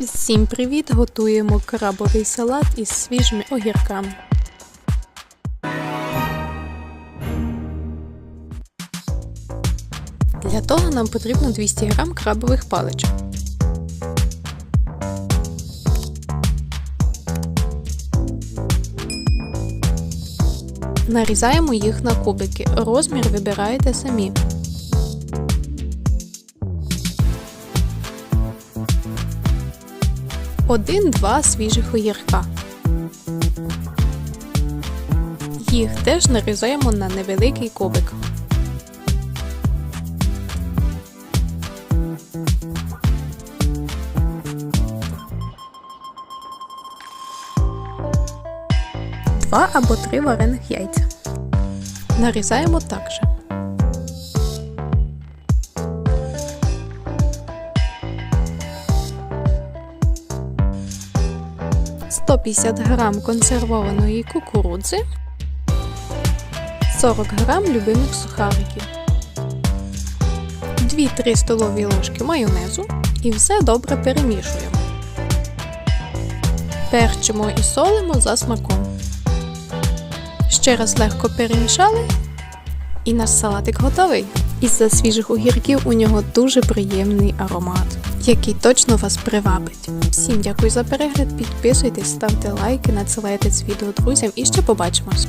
Всім привіт! Готуємо крабовий салат із свіжими огірками. Для того нам потрібно 200 г крабових паличок. Нарізаємо їх на кубики. Розмір вибираєте самі. Один-два свіжих огірка. Їх теж нарізаємо на невеликий кубик. Два або три варених яйця. Нарізаємо так же. – 150 грам консервованої кукурудзи, 40 грам любимих сухариків, 2-3 столові ложки майонезу і все добре перемішуємо. Перчимо і солимо за смаком. Ще раз легко перемішали, і наш салатик готовий. Із-за свіжих огірків у нього дуже приємний аромат, який точно вас привабить. Всім дякую за перегляд, підписуйтесь, ставте лайки, надсилайте це відео друзям і ще побачимось!